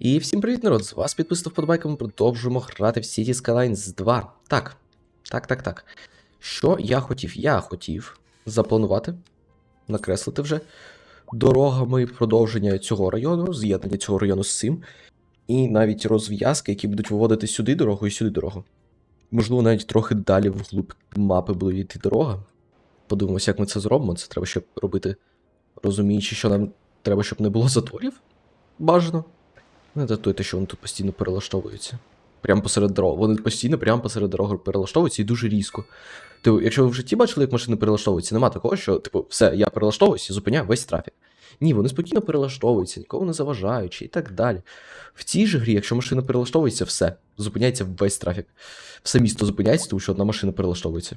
І всім привіт, народ! З вас підписав вподобайка, ми продовжуємо грати в Cities Skylines 2. Так, так, так, так. Що я хотів? Я хотів запланувати, накреслити вже дорогами продовження цього району, з'єднання цього району з цим, і навіть розв'язки, які будуть виводити сюди дорогу і сюди дорогу. Можливо, навіть трохи далі вглуб мапи буде йти дорога. Подивимося, як ми це зробимо. Це треба ще робити, розуміючи, що нам треба, щоб не було заторів. Бажано. Не датуйте, що вони тут постійно перелаштовуються. Прямо посеред дороги. Вони постійно прямо посеред дороги перелаштовуються і дуже різко. Типу, якщо ви в житті бачили, як машини перелаштовуються, нема такого, що, типу, все, я перелаштовуюся і зупиняю весь трафік. Ні, вони спокійно перелаштовуються, нікого не заважаючи і так далі. В цій же грі, якщо машина перелаштовується, все, зупиняється весь трафік. Все місто зупиняється, тому що одна машина перелаштовується.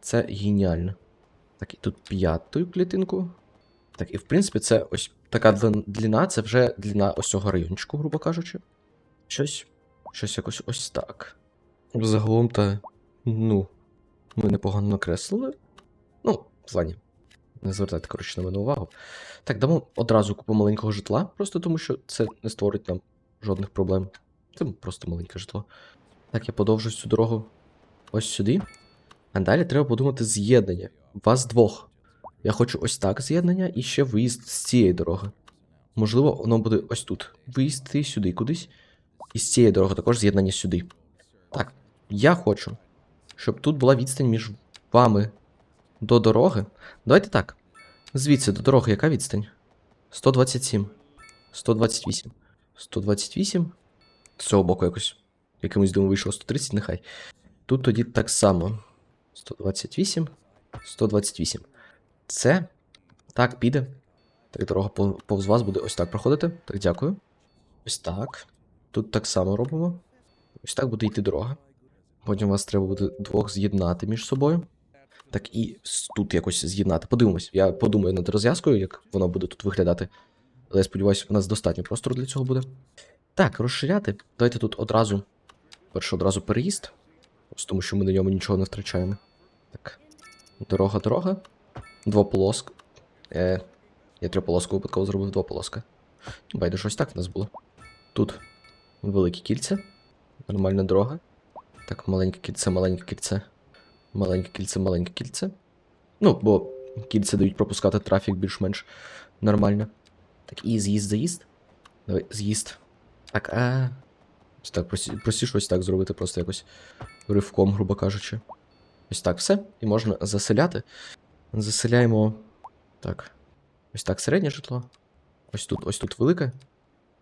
Це геніально. Так, і тут п'яту клітинку. Так, і в принципі, це ось така длин- длина, це вже длина ось цього райончику, грубо кажучи. Щось. Щось якось ось так. Загалом та. Ну. Ми непогано накреслили. Ну, в плані. Не звертайте, коротше, на мене увагу. Так, дамо одразу купу маленького житла, просто тому що це не створить нам жодних проблем. Це просто маленьке житло. Так, я подовжу цю дорогу ось сюди. А далі треба подумати з'єднання. Вас двох. Я хочу ось так з'єднання і ще виїзд з цієї дороги. Можливо, воно буде ось тут. Виїзд сюди кудись. І з цієї дороги також з'єднання сюди. Так, я хочу, щоб тут була відстань між вами до дороги. Давайте так. Звідси до дороги яка відстань? 127. 128. 128. З цього боку якось. Якимось дивом вийшло 130, нехай. Тут тоді так само. 128. 128. Це так піде. Так, дорога повз вас буде ось так проходити. Так, дякую. Ось так. Тут так само робимо. Ось так буде йти дорога. Потім вас треба буде двох з'єднати між собою. Так і тут якось з'єднати. Подивимось. Я подумаю над розв'язкою, як воно буде тут виглядати. Але я сподіваюся, у нас достатньо простору для цього буде. Так, розширяти. Давайте тут одразу. Перше одразу переїзд. Ось тому що ми на ньому нічого не втрачаємо. Так. Дорога, дорога. Двополоск. Е, я триполоску випадково зробив двополоска. Байдуже, ось так в нас було. Тут велике кільце. Нормальна дорога. Так, маленьке кільце, маленьке кільце. Маленьке кільце, маленьке кільце. Ну, бо кільця дають пропускати трафік більш-менш нормально. Так, і з'їзд, заїзд. Давай, з'їзд. Так, а. Ось так, прості, простіше ось так зробити, просто якось ривком, грубо кажучи. Ось так все. І можна заселяти. Заселяємо. Так. Ось так середнє житло. Ось тут, ось тут велике.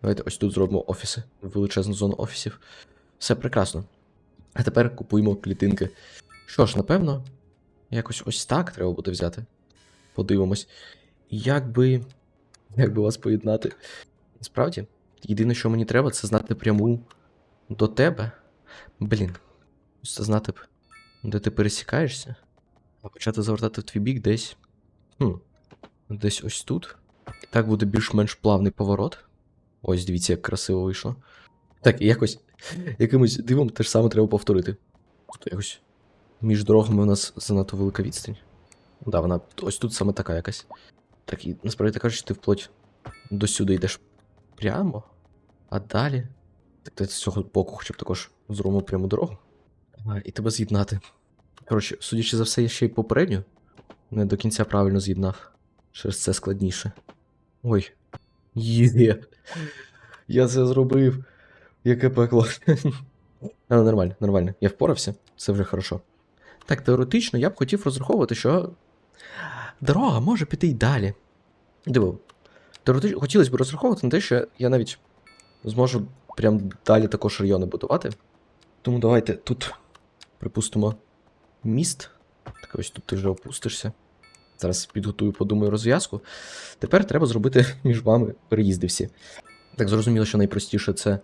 Давайте ось тут зробимо офіси. Величезну зону офісів. Все прекрасно. А тепер купуємо клітинки. Що ж, напевно, якось ось так треба буде взяти. Подивимось. Як би. Як би вас поєднати? Насправді, єдине, що мені треба, це знати пряму до тебе. Блін. Це знати б, де ти пересікаєшся. А почати завертати в твій бік десь. Хм. Десь ось тут. І так буде більш-менш плавний поворот. Ось дивіться, як красиво вийшло. Так, якось якимось дивом те ж саме треба повторити. Тут якось між дорогами у нас занадто велика відстань. Да, вона ось тут саме така якась. Так, і насправді ти кажеш, ти вплоть до сюди йдеш прямо, а далі. Так ти з цього боку хоча б також зробимо пряму дорогу. А, і тебе з'єднати. Коротше, судячи за все, я ще й попередньо не до кінця правильно з'єднав. Через це складніше. Ой. Є. Я це зробив. Яке пекло. Але нормально, нормально. Я впорався, це вже хорошо. Так, теоретично я б хотів розраховувати, що дорога може піти й далі. Диво. Теоретично хотілося б розраховувати на те, що я навіть зможу прям далі також райони будувати. Тому давайте тут припустимо міст. Так ось тут ти вже опустишся. Зараз підготую, подумаю розв'язку. Тепер треба зробити між вами переїзди всі. Так зрозуміло, що найпростіше це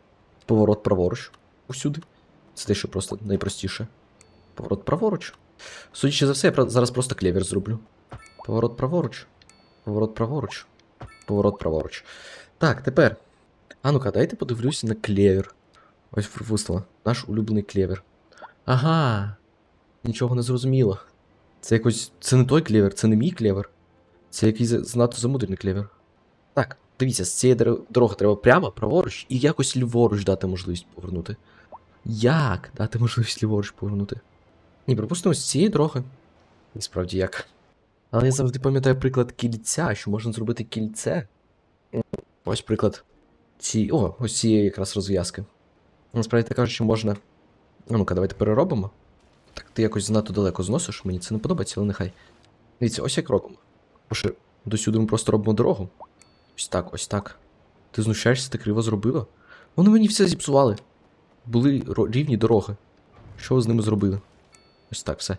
поворот праворуч усюди. Це те, що просто найпростіше. Поворот праворуч. Судячи за все, я зараз просто клевер зроблю. Поворот праворуч. Поворот праворуч. Поворот праворуч. Так, тепер. А ну-ка, дайте подивлюся на клевер. Ось вистава. Наш улюблений клевер. Ага. Нічого не зрозуміло. Це якось. Це не той клевер, це не мій клевер. Це якийсь занадто замудрений клевер. Так, Дивіться, з цієї дороги треба прямо, праворуч, і якось ліворуч дати можливість повернути. Як дати можливість ліворуч повернути? Ні, припустимо, з цієї дороги. І як. Але я завжди пам'ятаю приклад кільця, що можна зробити кільце. Ось приклад ці... О, ось цієї якраз розв'язки. Насправді так кажучи, можна. Ну-ка, давайте переробимо. Так, ти якось занадто далеко зносиш, мені це не подобається, але нехай. Дивіться, ось як робимо. Боже, досюди ми просто робимо дорогу. Ось так, ось так. Ти знущаєшся, ти криво зробила? Вони мені все зіпсували. Були рівні дороги. Що ви з ними зробили? Ось так, все.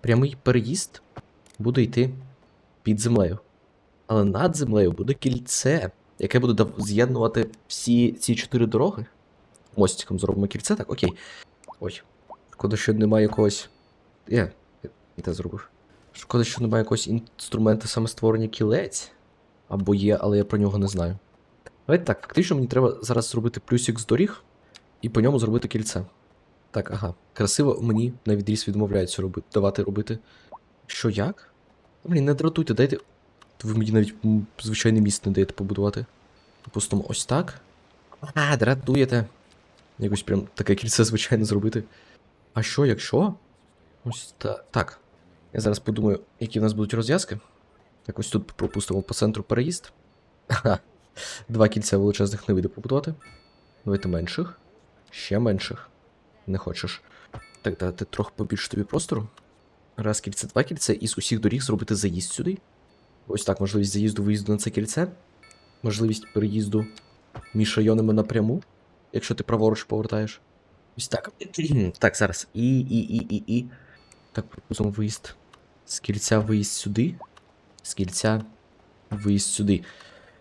Прямий переїзд буде йти під землею. Але над землею буде кільце, яке буде з'єднувати всі ці чотири дороги. Мостиком зробимо кільце, так, окей. Ой. Шкода, що немає якогось. Я те зробив. Шкода, що немає якогось інструменту саме створення кілець. Або є, але я про нього не знаю. Давайте так, фактично мені треба зараз зробити плюсик з доріг і по ньому зробити кільце. Так, ага. Красиво мені на відріз відмовляються робити, давати робити. Що як? Блін, не дратуйте, дайте. Ви мені навіть звичайне місце не даєте побудувати. Допустимо, ось так. А, дратуєте. Якось прям таке кільце, звичайно, зробити. А що, якщо? Ось та... так. Я зараз подумаю, які в нас будуть розв'язки. Так ось тут пропустимо по центру переїзд. Ха. Два кільця величезних не вийде побудувати. Давайте менших. Ще менших. Не хочеш. Так, дати трохи побільше тобі простору. Раз кільце, два кільця, і з усіх доріг зробити заїзд сюди. Ось так, можливість заїзду виїзду на це кільце. Можливість переїзду між районами напряму, якщо ти праворуч повертаєш. Ось так. так, зараз. І, і, і, і, і. Так, пропустимо виїзд. З кільця виїзд сюди. З кільця виїзд сюди.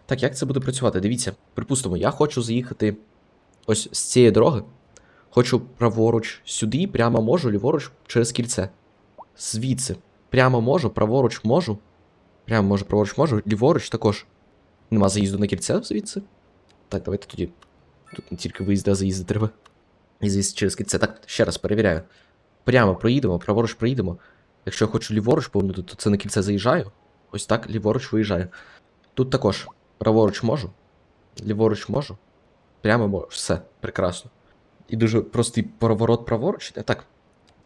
Так, як це буде працювати? Дивіться, припустимо, я хочу заїхати ось з цієї дороги. Хочу праворуч сюди, прямо можу, ліворуч через кільце. Звідси. Прямо можу, праворуч можу. Прямо можу, праворуч можу, ліворуч також. Нема заїзду на кільце звідси. Так, давайте тоді. Тут не тільки виїзди, а заїзди треба. І звідси через кільце. Так, ще раз перевіряю. Прямо проїдемо, праворуч проїдемо. Якщо я хочу ліворуч повернути, то це на кільце заїжджаю. Ось так, ліворуч виїжджаю. Тут також. Праворуч можу. Ліворуч можу. Прямо можу. Все, прекрасно. І дуже простий поворот праворуч. Е, Так,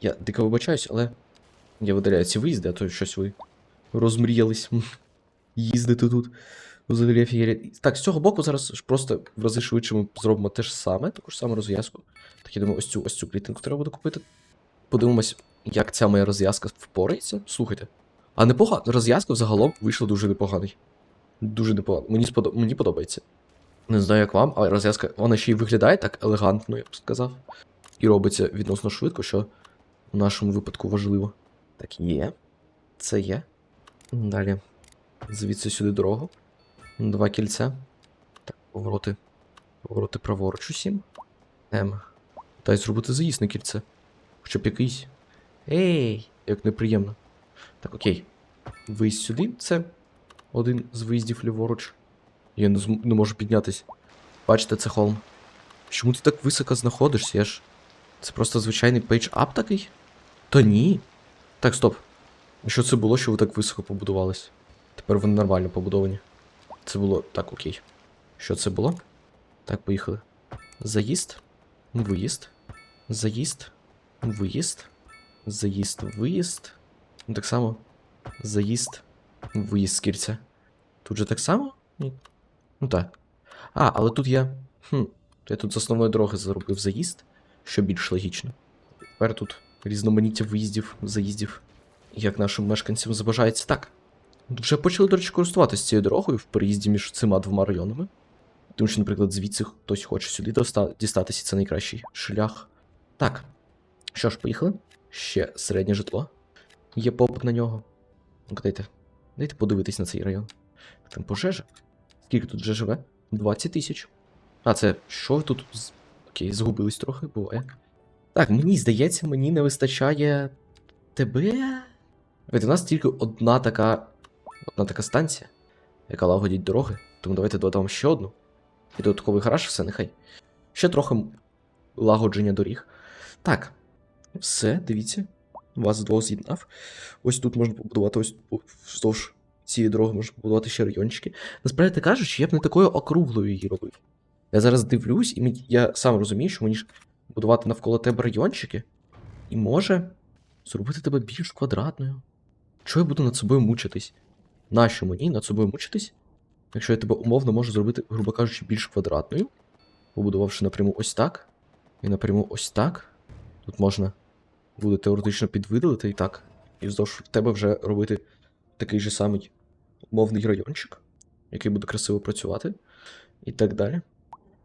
я дико вибачаюсь, але я видаляю ці виїзди, а то щось ви розмріялись. Їздити тут. Взагалі офігеть. Так, з цього боку зараз просто в рази швидше ми зробимо те ж саме, таку ж саму розв'язку. Так, я думаю, ось цю ось цю клітинку треба буде купити. Подивимось, як ця моя розв'язка впорається. Слухайте. А непогано, розв'язка взагалом вийшла дуже непоганий. Дуже непогано. Мені, сподоб... Мені подобається. Не знаю, як вам, але розв'язка, вона ще й виглядає так елегантно, я б сказав. І робиться відносно швидко, що в нашому випадку важливо. Так, є. Це є. Далі. Звідси сюди дорогу. Два кільця. Так, повороти. Повороти праворуч усім. М. Дай зробити заїзд на кільце. Хоча б якийсь. Ей! Як неприємно. Так, окей. Виїзд сюди. Це один з виїздів ліворуч. Я не, не можу піднятись. Бачите, це холм. Чому ти так високо знаходишся? Я ж. Це просто звичайний пейдж-ап такий? Та ні. Так, стоп. Що це було, що ви так високо побудувались? Тепер вони нормально побудовані. Це було. Так, окей. Що це було? Так, поїхали. Заїзд. Виїзд. Заїзд. Виїзд. Заїзд, виїзд. Ну, так само. Заїзд. Виїзд з кільця. Тут же так само? Ні. Ну так. А, але тут я. Хм. Я тут з основної дороги зробив заїзд, що більш логічно. Тепер тут різноманіття виїздів, заїздів, як нашим мешканцям забажається так. Тут вже почали, до речі, користуватися цією дорогою в переїзді між цими двома районами. Тому що, наприклад, звідси хтось хоче сюди дістатися, це найкращий шлях. Так. Що ж, поїхали? Ще середнє житло. Є попит на нього. Ну-ка, дайте. Дайте подивитись на цей район. Там пожежа. Скільки тут вже живе? 20 тисяч. А, це що ви тут? Окей, згубились трохи, буває. Так, мені здається, мені не вистачає тебе. Ведь у нас тільки одна така. Одна така станція, яка лагодить дороги. Тому давайте додамо ще одну. І додатковий гараж, все, нехай. Ще трохи лагодження доріг. Так. Все, дивіться. Вас двох з'єднав. Ось тут можна побудувати ось вздовж цієї дороги можна побудувати ще райончики. Насправді кажучи, я б не такою округлою її робив. Я зараз дивлюсь, і мені- я сам розумію, що мені ж будувати навколо тебе райончики, і може зробити тебе більш квадратною. Чого я буду над собою мучитись? Нащо мені над собою мучитись? Якщо я тебе умовно можу зробити, грубо кажучи, більш квадратною, побудувавши напряму ось так, і напряму ось так. Тут можна буде теоретично підвидалити і так. І вздовж тебе вже робити такий же самий умовний райончик, який буде красиво працювати, і так далі.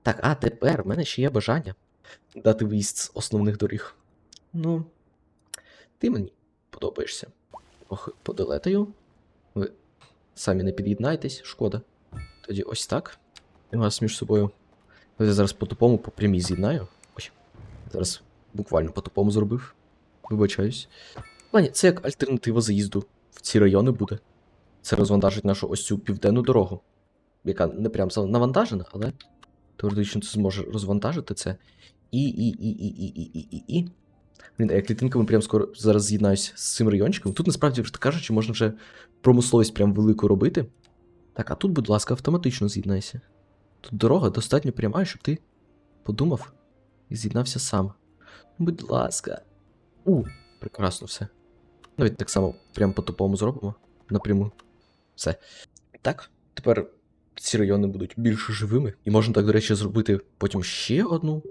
Так, а тепер в мене ще є бажання дати виїзд з основних доріг. Ну, ти мені подобаєшся. Ох, поделетаю. Самі не під'єднайтесь, шкода. Тоді ось так. І вас між собою. Я зараз по тупому по прямій з'єднаю. Ой. Зараз буквально по тупому зробив. Вибачаюсь. Ладні, це як альтернатива заїзду в ці райони буде. Це розвантажить нашу ось цю південну дорогу, яка не прям навантажена, але теоретично це зможе розвантажити це. І, і, і, і, і, і, і, і, і. Блін, а я клітинками прям скоро зараз з'єднаюсь з цим райончиком. Тут насправді, вже кажучи, можна вже промисловість прям велику робити. Так, а тут, будь ласка, автоматично з'єднайся. Тут дорога достатньо пряма, щоб ти подумав і з'єднався сам. Будь ласка. У, прекрасно все. Навіть так само прямо по тупому зробимо. Напряму. Все. Так, тепер ці райони будуть більш живими. І можна так, до речі, зробити потім ще одну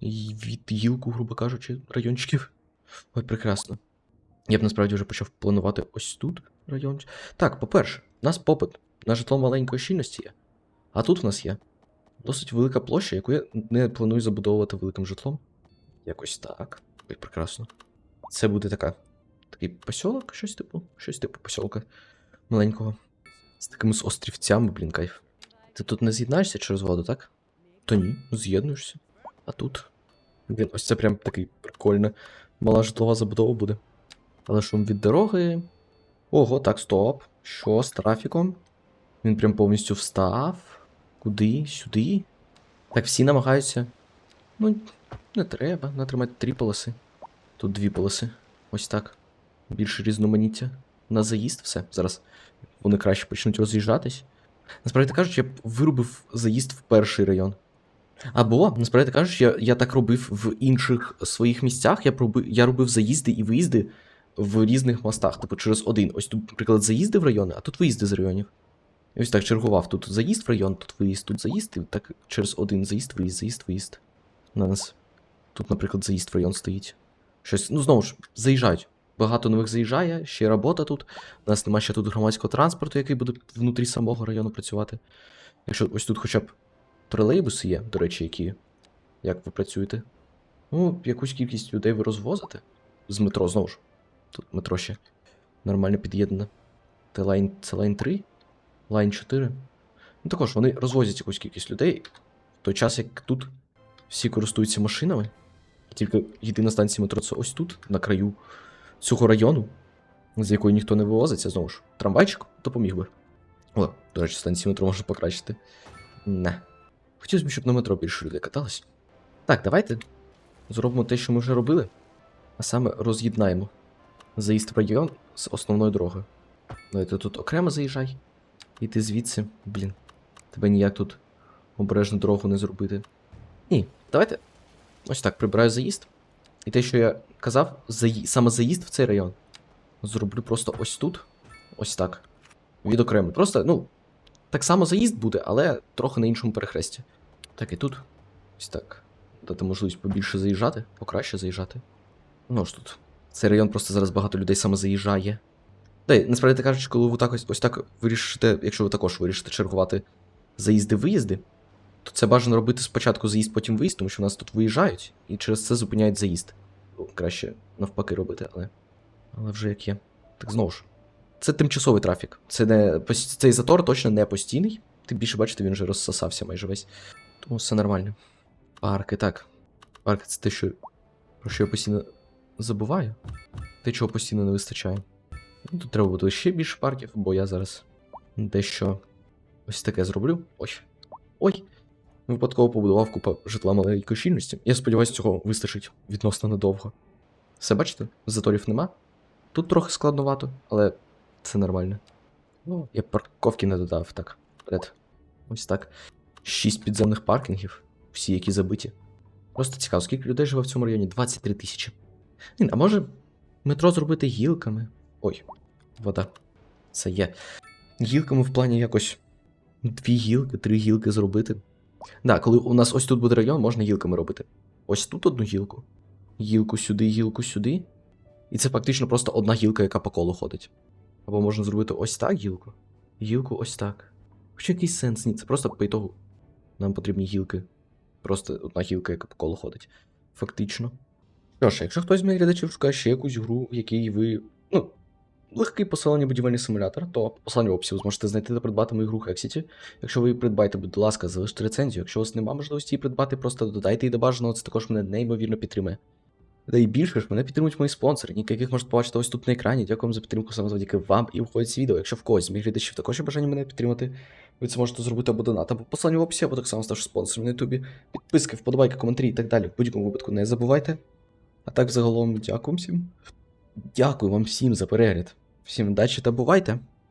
і відділку, грубо кажучи, райончиків. Ой, прекрасно. Я б насправді вже почав планувати ось тут район. Так, по-перше, у нас попит на житло маленької щільності є. А тут в нас є досить велика площа, яку я не планую забудовувати великим житлом. Якось так. Ой, прекрасно. Це буде така. Такий посілок, щось типу, щось типу посілка маленького. З такими з острівцями, блін, кайф. Ти тут не з'єднаєшся через воду, так? То ні, з'єднуєшся. А тут. Блін, ось це прям такий прикольна мала житлова забудова буде. Але шум від дороги. Ого, так, стоп. Що з трафіком? Він прям повністю встав. Куди? Сюди? Так, всі намагаються. Ну, не треба. Натримати три полоси. Тут дві полоси. Ось так. Більше різноманіття. На заїзд все. Зараз вони краще почнуть роз'їжджатись. Насправді кажучи, я б виробив заїзд в перший район. Або, насправді кажучи, я, я так робив в інших своїх місцях. Я, проби, я робив заїзди і виїзди в різних мостах. Типу через один. Ось тут, наприклад, заїзди в райони, а тут виїзди з районів. І ось так чергував. Тут заїзд в район, тут виїзд, тут заїзд, і так через один заїзд, виїзд, заїзд, виїзд. На нас. Тут, наприклад, заїзд в район стоїть. Щось, ну знову ж, заїжджають. Багато нових заїжджає, ще робота тут. У нас немає ще тут громадського транспорту, який буде внутрі самого району працювати. Якщо ось тут хоча б тролейбуси є, до речі, які. Як ви працюєте? Ну, якусь кількість людей ви розвозите. З метро знову ж. Тут метро ще нормально під'єднане. Це лайн, це лайн 3, лайн 4. Ну також вони розвозять якусь кількість людей. В той час, як тут всі користуються машинами. Тільки єдина станція метро це ось тут, на краю цього району, з якої ніхто не вивозиться, знову ж. Трамвайчик допоміг би. О, до речі, станцію метро можна покращити. Не. Хотілося б, щоб на метро більше людей каталось. Так, давайте зробимо те, що ми вже робили. А саме роз'єднаємо заїзд в район з основною дорогою. Давайте тут окремо заїжджай. І ти звідси, блін. Тебе ніяк тут обережну дорогу не зробити. Ні, давайте. Ось так прибираю заїзд. І те, що я казав, заї... саме заїзд в цей район. Зроблю просто ось тут. Ось так. Відокремо. Просто, ну, так само заїзд буде, але трохи на іншому перехресті. Так, і тут. Ось так. Дати можливість побільше заїжджати, покраще заїжджати. Ну ж тут. Цей район просто зараз багато людей саме заїжджає. Та й насправді кажучи, коли ви так ось, ось так вирішите, якщо ви також вирішите чергувати заїзди-виїзди, то це бажано робити спочатку заїзд, потім виїзд, тому що у нас тут виїжджають і через це зупиняють заїзд. Краще навпаки робити, але. Але вже як є. Так знову ж. Це тимчасовий трафік. Це не цей затор точно не постійний. Тим більше, бачите, він вже розсосався майже весь. Тому все нормально. Парки, так. Парки це те, що. Про що я постійно забуваю. Те, чого постійно не вистачає. Ну, Тут треба буде ще більше парків, бо я зараз дещо ось таке зроблю. Ой. Ой. Випадково побудував купа житла маленької щільності. Я сподіваюся, цього вистачить відносно надовго. Все бачите? Заторів нема. Тут трохи складновато, але це нормально. Ну, я парковки не додав, так. Вперед. Ось так. Шість підземних паркінгів, всі які забиті. Просто цікаво, скільки людей живе в цьому районі? 23 тисячі. А може метро зробити гілками? Ой, вода. Це є. Гілками в плані якось дві гілки, три гілки зробити. Да, коли у нас ось тут буде район, можна гілками робити. Ось тут одну гілку. Гілку сюди, гілку сюди. І це фактично просто одна гілка, яка по колу ходить. Або можна зробити ось так гілку. Гілку ось так. Хоча якийсь сенс, ні, це просто по ітогу. Нам потрібні гілки. Просто одна гілка, яка по колу ходить. Фактично. Що ж, якщо хтось з моїх глядачів шукає ще якусь гру, в якій ви. Ну, легкий посилення будівельний симулятор, то по посиланню в описі ви зможете знайти та придбати мою гру Hexity. Якщо ви її придбаєте, будь ласка, залиште рецензію. Якщо у вас немає можливості її придбати, просто додайте її до бажаного, це також мене неймовірно підтримує. Та й більше ж мене підтримують мої спонсори, яких можете побачити ось тут на екрані. Дякую вам за підтримку саме завдяки вам і входить відео. Якщо в когось з моїх глядачів також є бажання мене підтримати, ви це можете зробити або донатом по посиланню в описі, або так само ставши спонсором на ютубі. Підписки, вподобайки, коментарі і так далі. В будь-якому випадку не забувайте. А так, загалом, дякую всім. Дякую вам всім за перегляд. Всім удачі та бувайте!